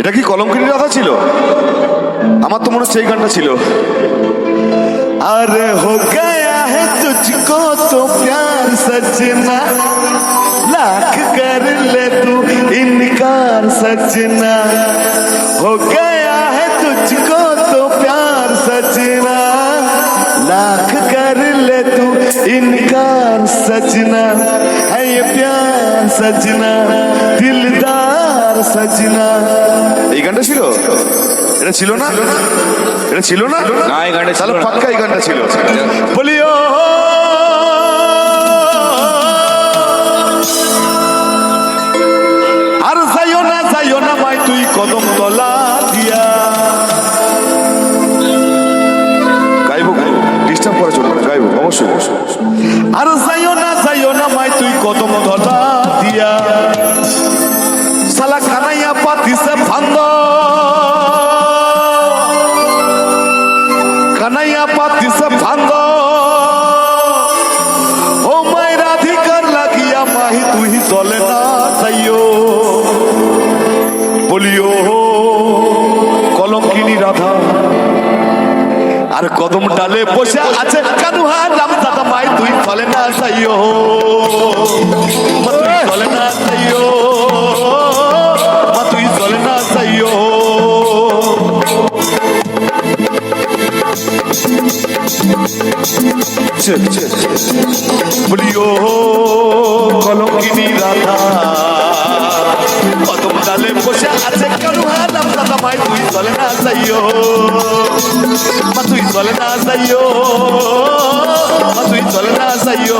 এটা কি কলঙ্কিনী রাধা ছিল আমার তো মনে হচ্ছে এই গানটা ছিল अरे हो गया है तुझको तो प्यार सजना लाख कर ले तू इनकार सजना हो गया है तुझको तो प्यार सजना लाख कर ले तू इनकार सजना है ये प्यार सजना दिलदार सजना এই গানটা ছিল? এটা ছিল না? এটা ছিল না? না, এই গানটা তাহলে পাক্কা এই গানটা ছিল। বলিও আর যাইও না যাইও না মাই তুই কদম তলা দিয়া। গাইবো ডিস্টার্ব করে চলবে না গাইবো অবশ্যই অবশ্যই। আর চলে না তাইও বলিও, কলঙ্কিনী রাধা। আর কদম ডালে বসে আছে কানুহা রাম দাদা মাই তুই ফলে না যাইও। বলিও কলঙ্কিনী রাধা, কদম ডালে বসে আছে কানুহা রাম দাদা মাই তুই চলে না যাইও। মা, তুই চলে না যাইও। মা, তুই চলে না যাইও।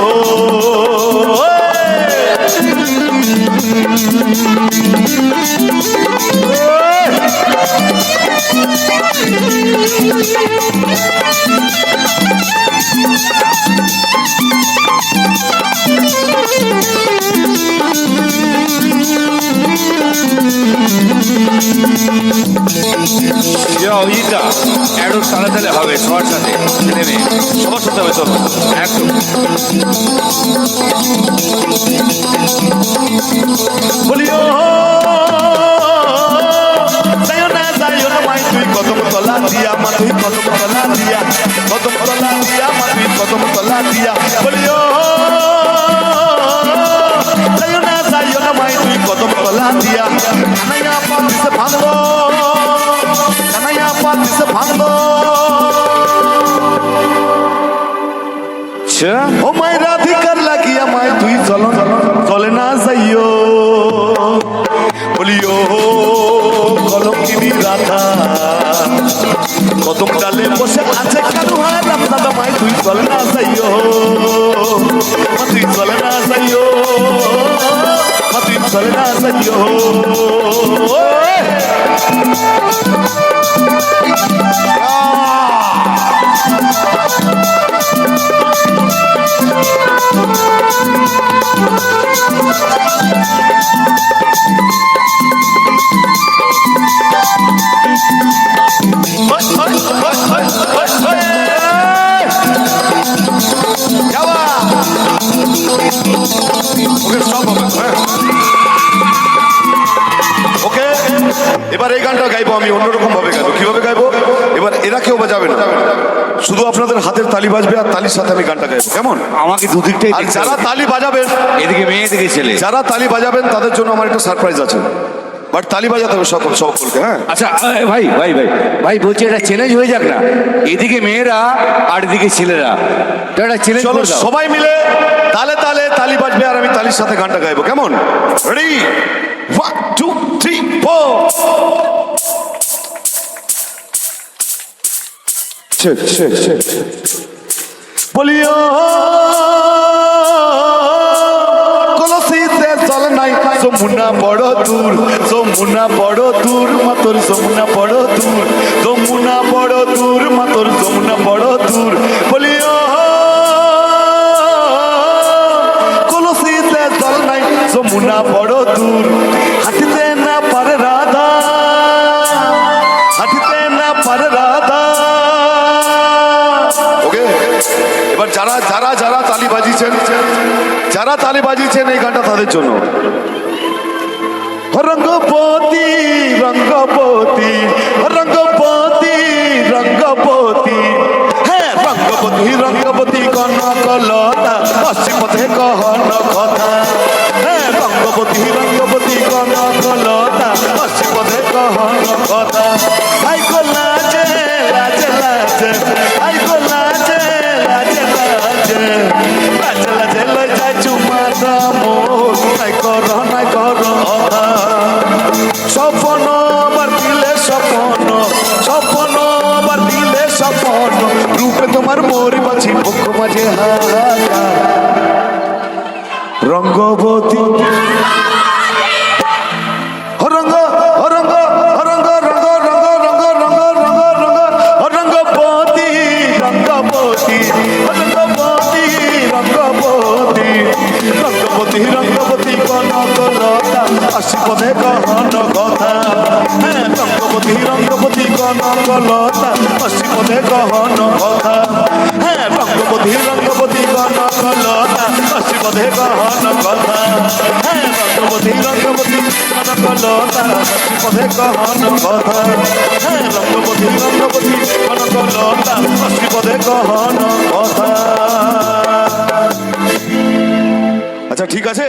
ইটা একটু তালে তালে হবে সবার সাথে। ছেলে সবার সাথে হবে চলো। একদম। বলিও মা তুই চলে এবার এই গানটা গাইবো আমি অন্যরকম ভাবে গাইবো। কীভাবে গাইবো? এবার এরা কেউ বাজাবে না। শুধু আপনাদের হাতের তালি বাজবে আর তালির সাথে আমি গানটা গাইবো। কেমন? আমাকে দুদিকটাই আর যারা তালি বাজাবেন এদিকে মেয়ে এদিকে ছেলে। যারা তালি বাজাবেন তাদের জন্য আমার একটা সারপ্রাইজ আছে। বাট তালি বাজাতে হবে সকল সকলকে হ্যাঁ? আচ্ছা ভাই ভাই ভাই ভাই বলছি এটা চ্যালেঞ্জ হয়ে যাক না। এদিকে মেয়েরা আর এদিকে ছেলেরা। এটা চ্যালেঞ্জ চলো সবাই মিলে তালে তালে তালি বাজবে আর আমি তালির সাথে গানটা গাইবো। কেমন? Ready one four check check check বলিও, কলসিতে জল নাই, যমুনা বড় দূর, যমুনা বড় দূর মাতর যমুনা বড় দূর, যমুনা বড় দূর মাতর যমুনা বড় দূর। বাজিয়েছেন যারা তালি বাজিয়েছেন এই গানটা তাদের জন্য। রঙ্গপতি রঙ্গপতি রঙ্গপতি রঙ্গপতি। হ্যাঁ রঙ্গপতি রঙ্গপতি কনক লতা অসি পথে কহন কথা হ্যাঁ রঙ্গপতি চুমাটা মোর নাই কর নাই কর। স্বপ্ন আবার দিলে স্বপ্ন স্বপ্ন আবার দিলে স্বপ্ন। রূপে তোমার মোর মাঝি পক্ষ মাঝে রঙ্গবতী পাগলতা অসীমতে গহন কথা। হ্যাঁ রঙ্গপতি রঙ্গপতি গণ কলতা অসীমতে গহন কথা। হ্যাঁ রঙ্গপতি রঙ্গপতি গণ কলতা অসীমতে গহন কথা। হ্যাঁ রঙ্গপতি রঙ্গপতি গণ কলতা অসীমতে গহন কথা। আচ্ছা ঠিক আছে?